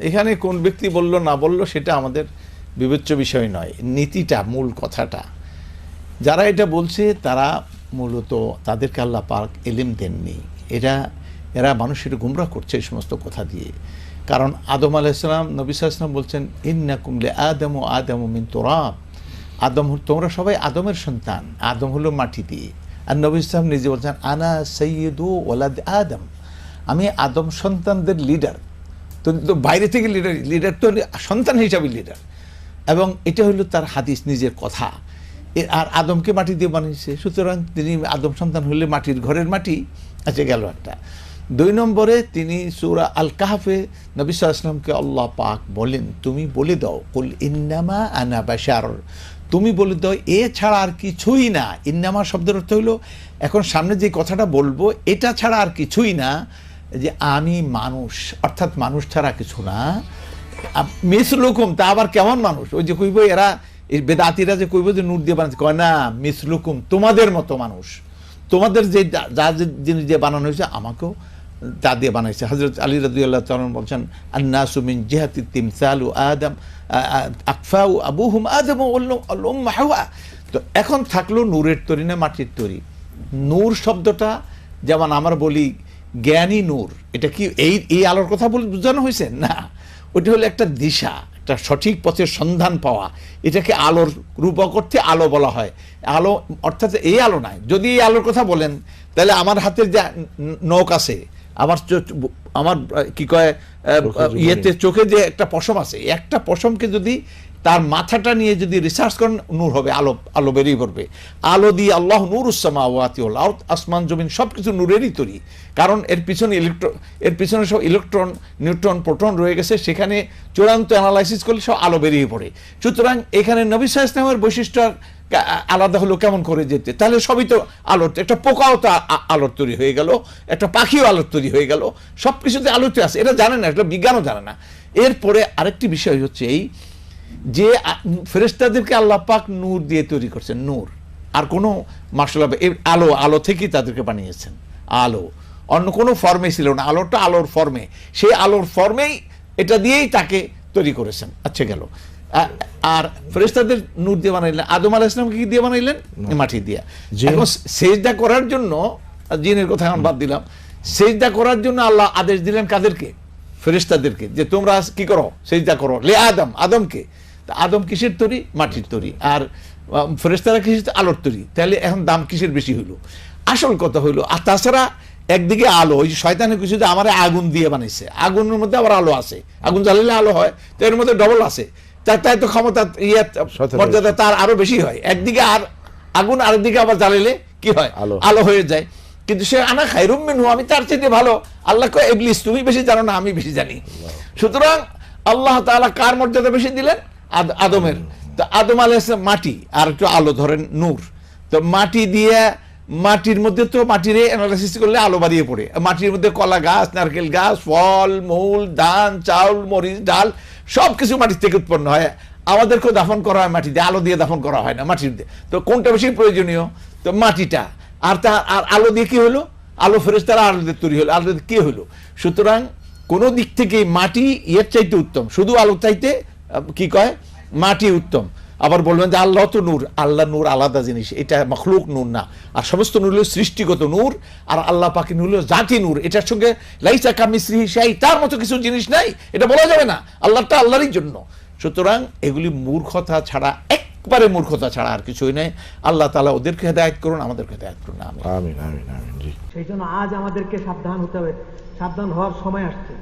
এখানে কোন ব্যক্তি বলল, না বলল, সেটা আমাদের বিবেচ্য বিষয় নয়। নীতিটা, মূল কথাটা। যারা এটা বলছে, তারা মূলত তাদেরকে আল্লাহ পাক এলিম দেননি। এরা এরা মানুষের গুমরা করছে এই সমস্ত কথা দিয়ে। কারণ আদম আলাইসালাম নবী সাল্লাম বলছেন ইন্না কুমলে আদম ও আদম মিন তোরাব। আদম তোমরা সবাই আদমের সন্তান, আদম হলো মাটি দিয়ে। আর নবী ইসলাম নিজে বলছেন, আনা সৈয়দু ওলাদ আদম। আমি আদম সন্তানদের লিডার তো বাইরে থেকে লিডার লিডার তো সন্তান হিসাবে লিডার এবং এটা হলো তার হাদিস, নিজের কথা। আর আদমকে মাটি দিয়ে বানিয়েছে। সুতরাং তিনি আদম সন্তান হলে মাটির ঘরের মাটি আছে গেল একটা। দুই নম্বরে তিনি সুরা আল কাহাফে নবী সাল্লামকে আল্লাহ পাক বলেন, তুমি বলে দাও, কুল ইন্নামা আনা বাশার। তুমি বলে দাও এ ছাড়া আর কিছুই না। ইন্নামা শব্দের অর্থ হলো, এখন সামনে যে কথাটা বলব, এটা ছাড়া আর কিছুই না। যে আমি মানুষ, অর্থাৎ মানুষ ছাড়া কিছু না। মিস লুকুম, তা আবার কেমন মানুষ? ওই যে কইব এরা বেদাতিরা যে কইব যে নূর দিয়ে বানাচ্ছে, কয় না, মিস লুকুম, তোমাদের মতো মানুষ। তোমাদের যে যা- যা জিনিস দিয়ে বানানো হয়েছে, আমাকেও তা দিয়ে বানাইছে। হজরত আলী রাদিয়াল্লাহু তাআলা বলছেন, আন্নাসু মিন জিহাতি তিমসালু আদম আকফাউ আবুহুম আদম ওয়াল উম্মা হাওয়া। তো এখন থাকল নূরের তরি না মাটির তরি? নূর শব্দটা, যেমন আমরা বলি জ্ঞানী নূর। এটা কি এই এই আলোর কথা বলে বোঝানো হয়েছে? না। ওটি হলো একটা দিশা একটা সঠিক পথের সন্ধান পাওয়া। এটাকে আলোর রূপক অর্থে আলো বলা হয়। আলো অর্থাৎ এই আলো নয় যদি এই আলোর কথা বলেন তাহলে আমার হাতের যে নখ আছে আমার আমার কি কয় ইয়েতে চোখে যে একটা পশম আছে একটা পশমকে যদি তার মাথাটা নিয়ে যদি রিসার্চ করেন, নূর হবে, আলো আলো বেরিয়ে পড়বে। আলো দিয়ে আল্লাহ নূর উসামা ওয়াতি আউট আসমান, জমিন সব কিছু নূরেরই তৈরি। কারণ এর পিছনে ইলেকট্রন এর পিছনে সব ইলেকট্রন নিউট্রন প্রোটন রয়ে গেছে, সেখানে চূড়ান্ত অ্যানালাইসিস করলে সব আলো বেরিয়ে পড়ে। সুতরাং এখানে নবী ইসলামের বৈশিষ্ট্য আলাদা হলো কেমন করে যেতে। তাহলে সবই তো আলোর, একটা পোকাও তো আলোর তৈরি হয়ে গেল, একটা পাখিও আলোর তৈরি হয়ে গেল সব কিছুতে আলোতে আছে। এটা জানে না এটা বিজ্ঞানও জানে না। এরপরে আরেকটি বিষয় হচ্ছে এই যে ফেরেশতাদেরকে আল্লাহ পাক নূর দিয়ে তৈরি করছেন নূর। আর কোনো মার্শাল আলো আলো থেকেই তাদেরকে বানিয়েছেন আলো। অন্য কোনো ফর্মে ছিল না আলোটা আলোর ফর্মে সেই আলোর ফর্মেই এটা দিয়েই তাকে তৈরি করেছেন আচ্ছা গেল। আর ফেরেশতাদের নূর দিয়ে বানাইলেন আদম আলাহ ইসলামকে কি দিয়ে বানাইলেন? মাটি দিয়া। এখন সেজদা করার জন্য জিনের কথা এখন বাদ দিলাম সেজদা করার জন্য আল্লাহ আদেশ দিলেন কাদেরকে? ফেরেশতাদেরকে যে তোমরা কি করো? সেজদা করো। লে আদম আদমকে। তা আদম কিসের তৈরি? মাটির তৈরি। আর আহ, ফেরেশতারা কিসের আলোর তৈরি। তাহলে এখন দাম কিসের বেশি হইল? আসল কথা হইল আর তাছাড়া একদিকে আলো ওই যে শয়তানের কিছু যে আমার আগুন দিয়ে বানাইছে। আগুনের মধ্যে আবার আলো আছে। আগুন জ্বালালে আলো হয় তো এর মধ্যে ডবল আছে। তার তাই তো ক্ষমতা ইয়ে মর্যাদা তার আরও বেশি হয়। একদিকে আর আগুন আরেকদিকে আবার জ্বালালে কি হয়? আলো। আলো হয়ে যায়। কিন্তু সে আনা খাইরুম মিনহু, আমি তার চাইতে ভালো। আল্লাহ কয়, ইবলিস, তুমি বেশি জানো না, আমি বেশি জানি। সুতরাং আল্লাহ তাআলা কার মর্যাদা বেশি দিলেন? আদ- আদমের। তো আদম আলাইহিস মাটি, আর একটু আলো, ধরেন নূর। তো মাটি দিয়ে, মাটির মধ্যে তো মাটির অ্যানালাইসিস করলে আলো বাড়িয়ে পড়ে। মাটির মধ্যে কলা গাছ, নারকেল গাছ, ফল, মূল, ধান, চাউল, মরিচ, ডাল সব কিছু মাটির থেকে উৎপন্ন হয়। আমাদেরকেও দাফন করা হয় মাটি দিয়ে আলো দিয়ে দাফন করা হয় না মাটির দিয়ে তো কোনটা বেশি প্রয়োজনীয়? তো মাটিটা। আর তা আর আলো দিয়ে কি হলো? আলো ফেরেস তারা আলো দিয়ে তৈরি হলো। আলো কি হলো? সুতরাং কোনো দিক থেকে মাটি ইয়ের চাইতে উত্তম। শুধু আলো চাইতে কি কয়? মাটি উত্তম। আবার বলবেন যে আল্লাহ তো নূর। আল্লাহ নূর আলাদা জিনিস। এটা মখলুক নূর না। আর সমস্ত নূর হলো সৃষ্টিগত নূর। আর আল্লাহ পাকি নূর হলো জাতি নূর। এটার সঙ্গে লাইসা কামিশ্রি সেই তার মতো কিছু জিনিস নাই। এটা বলা যাবে না। আল্লাহটা আল্লাহরই জন্য। সুতরাং এগুলি মূর্খতা ছাড়া একবারে মূর্খতা ছাড়া আর কিছুই নেই। আল্লাহ তালা ওদেরকে হেদায়ত করুন আমাদেরকে হেদায়ত করুন আমি আমিন আমিন আমিন জি। সেই জন্য আজ আমাদেরকে সাবধান হতে হবে। সাবধান হওয়ার সময় আসছে।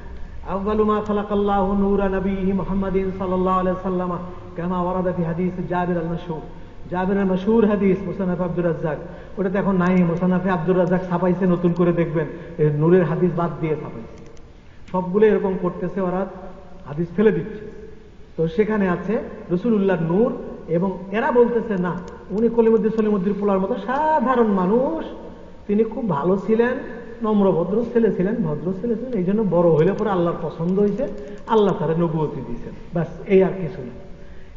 আউয়ালু মা খালাকাল্লাহু নূরা নবীহি মুহাম্মাদিন সাল্লাল্লাহু আলাইহি ওয়াসাল্লাম কামা ওয়ারাদা ফি হাদিস জাবির আল মাশহুর জাবিরের মাশহুর হাদিস মুসান্নাফ আব্দুর রাজ্জাক। ওটা তো এখন নাই। মুসান্নাফে আব্দুর রাজ্জাক ছাপাইছে নতুন করে দেখবেন। এই নূরের হাদিস বাদ দিয়ে ছাপাইছে। সবগুলো এরকম করতেছে ওরা হাদিস ফেলে দিচ্ছে। তো সেখানে আছে রসুল্লাহ নূর এবং এরা বলতেছে, না, উনি কলিমুদ্দিন সলিমুদ্দিন পোলার মতো সাধারণ মানুষ। তিনি খুব ভালো ছিলেন নম্র ভদ্র ছেলে ছিলেন, ভদ্র ছেলে ছিলেন। এই জন্য বড় হইলে পরে আল্লাহর পছন্দ হয়েছে আল্লাহ তারা নবুয়তি দিয়েছেন। ব্যাস, এই আর কিছু না।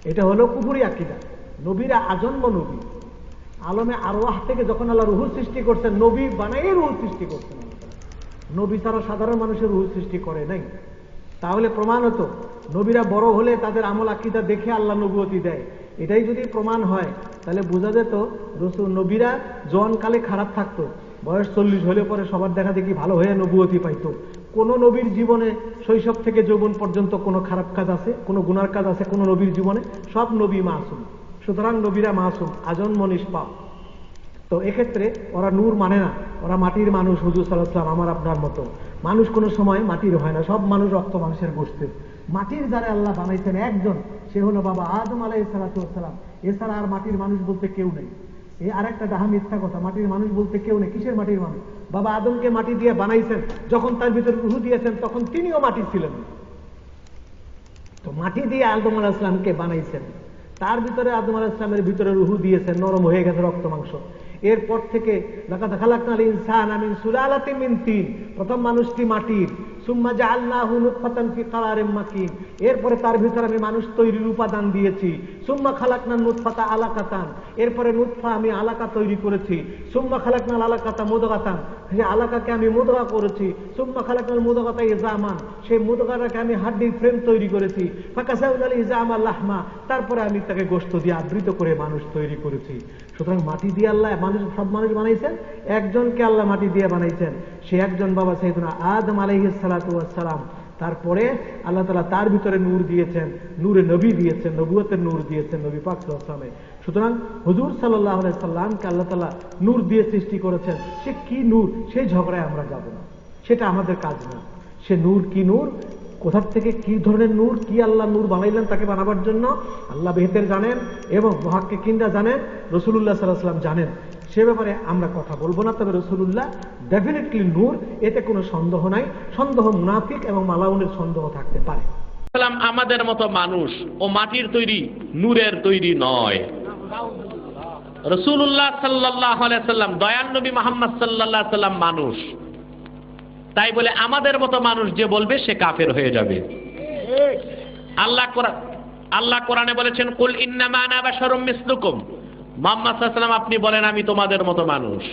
এটা হলো কুপুরি আকিদা। নবীরা আজন্ম নবী। আলমে আরোয়াহ থেকে যখন আল্লাহ রুহু সৃষ্টি করছেন, নবী বানাই রুহু সৃষ্টি করছেন নবী ছাড়া সাধারণ মানুষের রুহু সৃষ্টি করে নাই। তাহলে প্রমাণ হতো নবীরা বড় হলে তাদের আমল আকিদা দেখে আল্লাহ নবুয়তি দেয়। এটাই যদি প্রমাণ হয়, তাহলে বোঝা যেত রসুল নবীরা জোয়ানকালে খারাপ থাকতো, বয়স চল্লিশ হলে পরে সবার দেখা দেখি ভালো হয়ে নবুয়তি পাইতো। কোন নবীর জীবনে শৈশব থেকে যৌবন পর্যন্ত কোনো খারাপ কাজ আছে, কোনো গুনার কাজ আছে কোনো নবীর জীবনে? সব নবী মাসুম। সুতরাং নবীরা মাসুম, আজন্ম নিষ্পাপ। তো এক্ষেত্রে ওরা নূর মানে না, ওরা মাটির মানুষ হুজুর সাল্লাহাম আমার আপনার মতো। মানুষ কোনো সময় মাটির হয় না, সব মানুষ রক্ত মাংসের গোষ্ঠীর মাটির দ্বারা আল্লাহ বানাইছেন একজন সে হলো বাবা আদম আলাই সালাতাম এছাড়া আর মাটির মানুষ বলতে কেউ নেই। এই আরেকটা ডাহা মিথ্যা কথা, মাটির মানুষ বলতে কেউ নেই। কিসের মাটির মানুষ? বাবা আদমকে মাটি দিয়ে বানাইছেন। যখন তার ভিতরে রুহু দিয়েছেন, তখন তিনিও মাটি ছিলেন। তো মাটি দিয়ে আদম আলাহ ইসলামকে বানাইছেন। তার ভিতরে আদম আলাহ ইসলামের ভিতরে রুহু দিয়েছেন, নরম হয়ে গেছে রক্ত মাংস। এরপর থেকে লাকাত খালাকনাল ইনসান আমিন সুলালাতি মিন তিন। প্রথম মানুষটি মাটির সুম্মা জাআলনাহু নুতফাতান ফি কারারিম মাকিন। এরপরে তার ভিতরে আমি মানুষ তৈরির উপাদান দিয়েছি। সুম্মা খালাকনা নুতফাতা আলাকাতান। এরপরে নুতফা আমি আলাকা তৈরি করেছি। সুম্মা খালাকনাল আলাকাতা মুদগাতান। সেই আলাকাকে আমি মুদগা করেছি। সুম্মা খালাকনাল মুদগাতা ইজামান। সেই মুদগাটাকে আমি হাড্ডির ফ্রেম তৈরি করেছি। ফাকাসাউল ইজামা লাহমা। তারপরে আমি তাকে গোশত দিয়ে আবৃত করে মানুষ তৈরি করেছি। সুতরাং মাটি দিয়ে আল্লাহ মানুষ সব মানুষ বানাইছেন। একজনকে আল্লাহ মাটি দিয়ে বানাইছেন। সে একজন বাবা সাইদুনা আদম আলাইহিস ওয়াসসালাম তারপরে আল্লাহ তালা তার ভিতরে নূর দিয়েছেন, নূরে নবী দিয়েছেন, নবুয়তের নূর দিয়েছেন নবী পাক সাল্লামে সুতরাং হুজুর সাল্লাহ সাল্লামকে আল্লাহ তালা নূর দিয়ে সৃষ্টি করেছেন। সে কি নূর? সেই ঝগড়ায় আমরা যাব না। সেটা আমাদের কাজ না। সে নূর কি নূর? কোথার থেকে কি ধরনের নূর? কি আল্লাহ নূর বানাইলেন তাকে বানাবার জন্য? আল্লাহ বেহেতের জানেন এবং মহাক্কে কিনরা জানেন রসুল্লাহ সাল্লাহ সাল্লাম জানেন। সে ব্যাপারে আমরা কথা বলব না, তবে রসুল্লাহ ডেফিনেটলি নূর, এতে কোনো সন্দেহ নাই। সন্দেহ মুনাফিক এবং মালাউনের সন্দেহ থাকতে পারে। আমাদের মতো মানুষ ও মাটির তৈরি নূরের তৈরি নয়। রসুল্লাহ সাল্লাহ সাল্লাম দয়াল নবী মোহাম্মদ সাল্লাহ সাল্লাম মানুষ। তাই বলে আমাদের মতো মানুষ যে বলবে, সে কাফের হয়ে যাবে। আল্লাহ আল্লাহ কোরআনে বলেছেন, কুল ইন্নামা আনা বাশারুম মিসলুকুম। মোহাম্মদ সাল্লাম আপনি বলেন, আমি তোমাদের মতো মানুষ।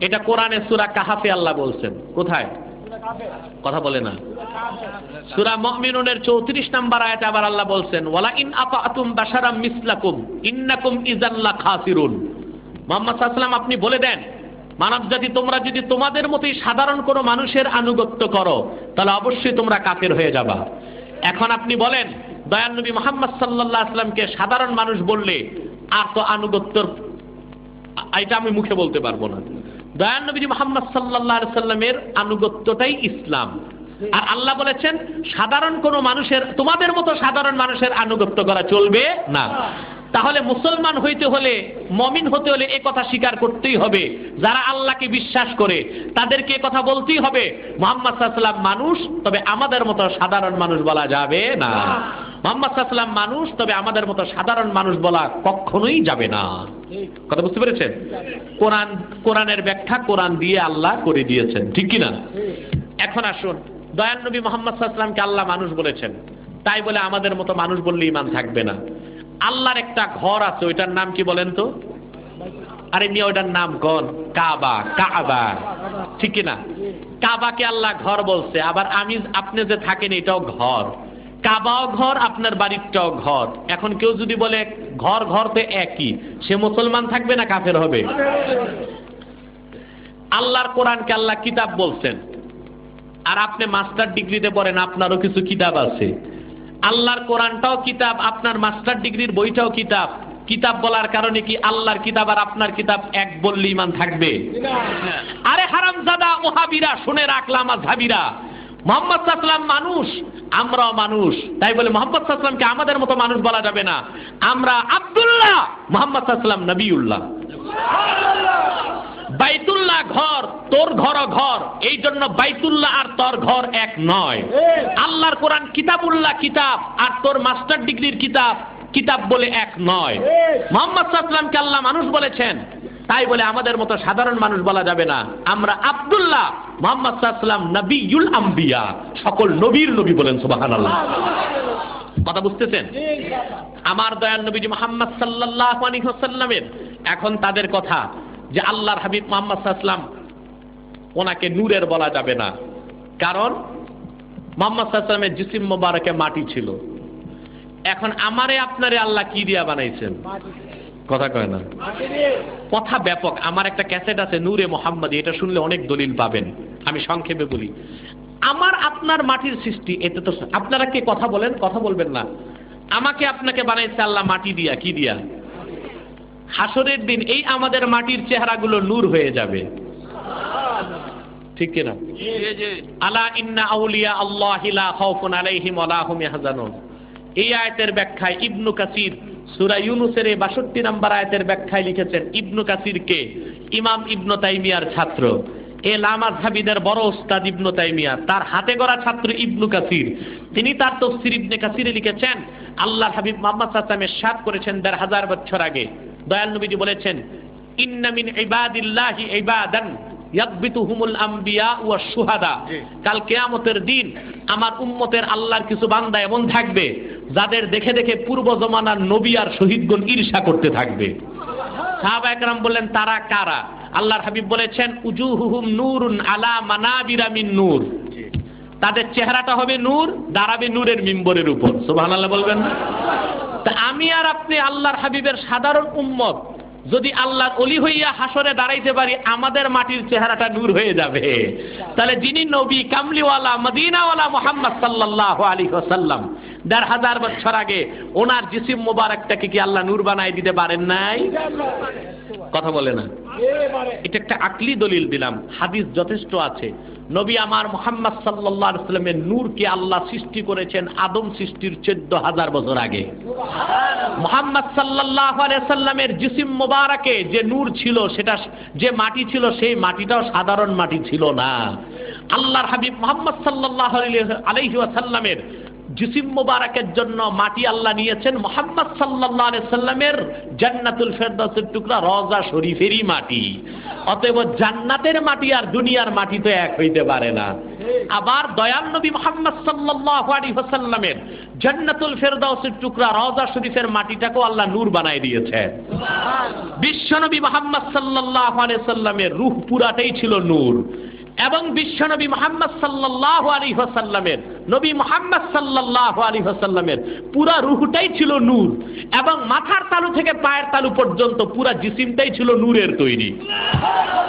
এটা কোরআনে সুরা কাহাফে আল্লাহ বলছেন। কোথায়? কথা বলে না। সূরা মুমিনুনের 34 নম্বর আয়াতে আবার আল্লাহ বলছেন ওয়ালা ইন আতাতুম বাশারাম মিসলাকুম, ইন্নাকুম ইযাল্লা খাসিরুন মুহাম্মদ সাল্লাল্লাহু আপনি বলে দেন মানব জাতি তোমরা যদি তোমাদের মতোই সাধারণ কোনো মানুষের আনুগত্য করো, তাহলে অবশ্যই তোমরা কাফের হয়ে যাবা। এখন আপনি বলেন, দয়াল নবী মোহাম্মদ সাল্লাল্লাহু আলাইহি সাল্লামকে সাধারণ মানুষ বললে আর তো আনুগত্যর এটা আমি মুখে বলতে পারব না। দয়ান নবী মোহাম্মদ সাল্লাহ সাল্লামের আনুগত্যটাই ইসলাম। আর আল্লাহ বলেছেন, সাধারণ কোন মানুষের, তোমাদের মতো সাধারণ মানুষের আনুগত্য করা চলবে না। তাহলে মুসলমান হইতে হলে, মমিন হতে হলে এ কথা স্বীকার করতেই হবে। যারা আল্লাহকে বিশ্বাস করে, তাদেরকে কথা বলতেই হবে। মোহাম্মদ মানুষ, তবে আমাদের মতো সাধারণ মানুষ বলা যাবে না। মোহাম্মদ সাল্লাম মানুষ, তবে আমাদের মতো সাধারণ মানুষ বলা কখনোই যাবে না। কথা বুঝতে পেরেছেন? কোরআন, কোরআনের ব্যাখ্যা কোরআন দিয়ে আল্লাহ করে দিয়েছেন, ঠিক কি না এখন আসুন, দয়াল নবী মোহাম্মদ সাল্লামকে আল্লাহ মানুষ বলেছেন। তাই বলে আমাদের মতো মানুষ বললে ইমান থাকবে না। আল্লাহর একটা ঘর আছে, ওইটার নাম কি বলেন তো? আরে মিয়া, ওইটার নাম গন কাবা কাবা। ঠিক কি না কাবাকে আল্লাহ ঘর বলছে, আবার আমি, আপনি যে থাকেন এটাও ঘর। কাবাও ঘর আপনার বাড়িরটাও ঘর। এখন কেউ যদি বলে ঘর ঘর তো একই সে মুসলমান থাকবে না কাফের হবে? আল্লাহর কোরআনকে আল্লাহ কিতাব বলছেন। আর আপনি মাস্টার ডিগ্রিতে পড়েন আপনারও কিছু কিতাব আছে। আল্লাহর কোরআনটাও কিতাব আপনার মাস্টার ডিগ্রির বইটাও কিতাব। কিতাব বলার কারণে কি আল্লাহর কিতাব আর আপনার কিতাব এক বললে ইমান থাকবে? আরে হারামজাদা ওহাবিরা শুনে রাখলাম আজহাবিরা। মোহাম্মদ সাল্লাম মানুষ, আমরাও মানুষ। তাই বলে মোহাম্মদ সাল্লামকে আমাদের মতো মানুষ বলা যাবে না। আমরা আব্দুল্লাহ, মোহাম্মদ সাল্লাম নবীউল্লাহ। বাইতুল্লাহ ঘর, তোর ঘর ঘর। এই জন্য বাইতুল্লাহ আর তোর ঘর এক নয়। আল্লাহর কোরআন কিতাবুল্লাহ কিতাব আর তোর মাস্টার ডিগ্রির কিতাব কিতাব বলে এক নয়। মোহাম্মদ সাল্লামকে আল্লাহ মানুষ বলেছেন। তাই বলে আমাদের মতো সাধারণ মানুষ বলা যাবে না। আমরা আবদুল্লাহ মোহাম্মদ সাল্লাম নবীল আম্বিয়া, সকল নবীর নবী বলেন সুবাহান আল্লাহ কথা বুঝতেছেন? আমার দয়াল নবীজি মোহাম্মদ সাল্লাহ এখন তাদের কথা যে আল্লাহর হাবিব মোহাম্মদ সাল্লাম ওনাকে নূরের বলা যাবে না। কারণ মোহাম্মদ সাল্লামের জিসিম মোবারকে মাটি ছিল। এখন আমারে আপনারে আল্লাহ কি দিয়া বানাইছেন? কথা কয় না। কথা ব্যাপক। আমার একটা ক্যাসেট আছে, নূরে মোহাম্মদ, এটা শুনলে অনেক দলিল পাবেন। আমি সংক্ষেপে বলি। আমার আপনার মাটির সৃষ্টি, এতে তো আপনারা কে কথা বলেন? কথা বলবেন না। আমাকে আপনাকে বানাইছে আল্লাহ মাটি দিয়া, কি দিয়া? হাসরের দিন এই আমাদের মাটির চেহারাগুলো নূর হয়ে যাবে। ঠিক কিনা? আলা ইন্না আউলিয়া আল্লাহ আলাইহিম ওয়া এই আয়াতের ব্যাখ্যায় ইবনু কাসির সূরা ইউনুসের এই 62 নম্বর আয়াতের ব্যাখ্যায় লিখেছেন ইবনু কাসির কে? ইমাম ইবনু তাইমিয়ার ছাত্র। এ লামাজ হাবিদের বড় ওস্তাদ ইবনু তাইমিয়া তার হাতে গড়া ছাত্র ইবনু কাসির। তিনি তার তফসির ইবনে কাসিরে লিখেছেন আল্লাহ হাবিব মোহাম্মদ সাল্লামের সাত করেছেন দেড় হাজার বছর আগে। দয়াল নবীজি বলেছেন ইন্না মিন ইবাদিল্লাহি ইবাদান ইয়াকবিতুহুমুল আম্বিয়া ওয়া শুহাদা। কাল কিয়ামতের দিন আমার উম্মতের আল্লাহর কিছু বান্দা এমন থাকবে যাদের দেখে দেখে পূর্ব জমানার নবী আর শহীদগণ ঈর্ষা করতে থাকবে। সাহাবা একরাম বললেন, তারা কারা? আল্লাহর হাবিব বলেছেন, উজুহুহুম নূরুন আলা মানাবিরা মিন নূর। তাদের চেহারাটা হবে নূর, দাঁড়াবে নূরের মিম্বরের উপর। সুবহানাল্লাহ বলবেন তা আমি আর আপনি আল্লাহর হাবিবের সাধারণ উম্মত, যদি আল্লাহর অলি হইয়া হাসরে দাঁড়াইতে পারি, আমাদের মাটির চেহারাটা নূর হয়ে যাবে। তাহলে যিনি নবী, কামলিওয়ালা, মদিনাওয়ালা মোহাম্মদ সাল্লাহ আলী ওসাল্লাম দেড় হাজার বছর আগে ওনার জিসিম মোবারকটাকে কি আল্লাহ নূর বানাই দিতে পারেন নাই? কথা বলে না। এটা একটা আকলি দলিল দিলাম, হাদিস যথেষ্ট আছে। নবী আমার মোহাম্মদ সাল্লাহ সাল্লামের নূরকে আল্লাহ সৃষ্টি করেছেন আদম সৃষ্টির চোদ্দ হাজার বছর আগে। মোহাম্মদ সাল্লাহ সাল্লামের জিসিম মোবারকে যে নূর ছিল, সেটা যে মাটি ছিল, সেই মাটিটাও সাধারণ মাটি ছিল না। আল্লাহর হাবিব মোহাম্মদ সাল্লাহ আলহি সাল্লামের জিসিম মোবারকের জন্য মাটি আল্লাহ নিয়েছেন মোহাম্মদ সাল্লাহ সাল্লামের জান্নাতুল ফেরদাসের টুকরা রজা শরীফেরই মাটি। অতএব জান্নাতের মাটি আর দুনিয়ার মাটি তো এক হইতে পারে না। আবার দয়াল নবী মোহাম্মদ সাল্লাহ আলী হাসাল্লামের জান্নাতুল ফেরদাউসের টুকরা রওজা শরীফের মাটিটাকেও আল্লাহ নূর বানাই দিয়েছে বিশ্বনবী মোহাম্মদ সাল্লাহ আলাইহি সাল্লামের রূহ পুরাটাই ছিল নূর। এবং বিশ্বনবী মোহাম্মদ সাল্লাহ আলী হাসাল্লামের নবী মোহাম্মদ সাল্লাহ আলী হাসাল্লামের পুরা রুহটাই ছিল নূর এবং মাথার তালু থেকে পায়ের তালু পর্যন্ত পুরা জিসিমটাই ছিল নূরের তৈরি।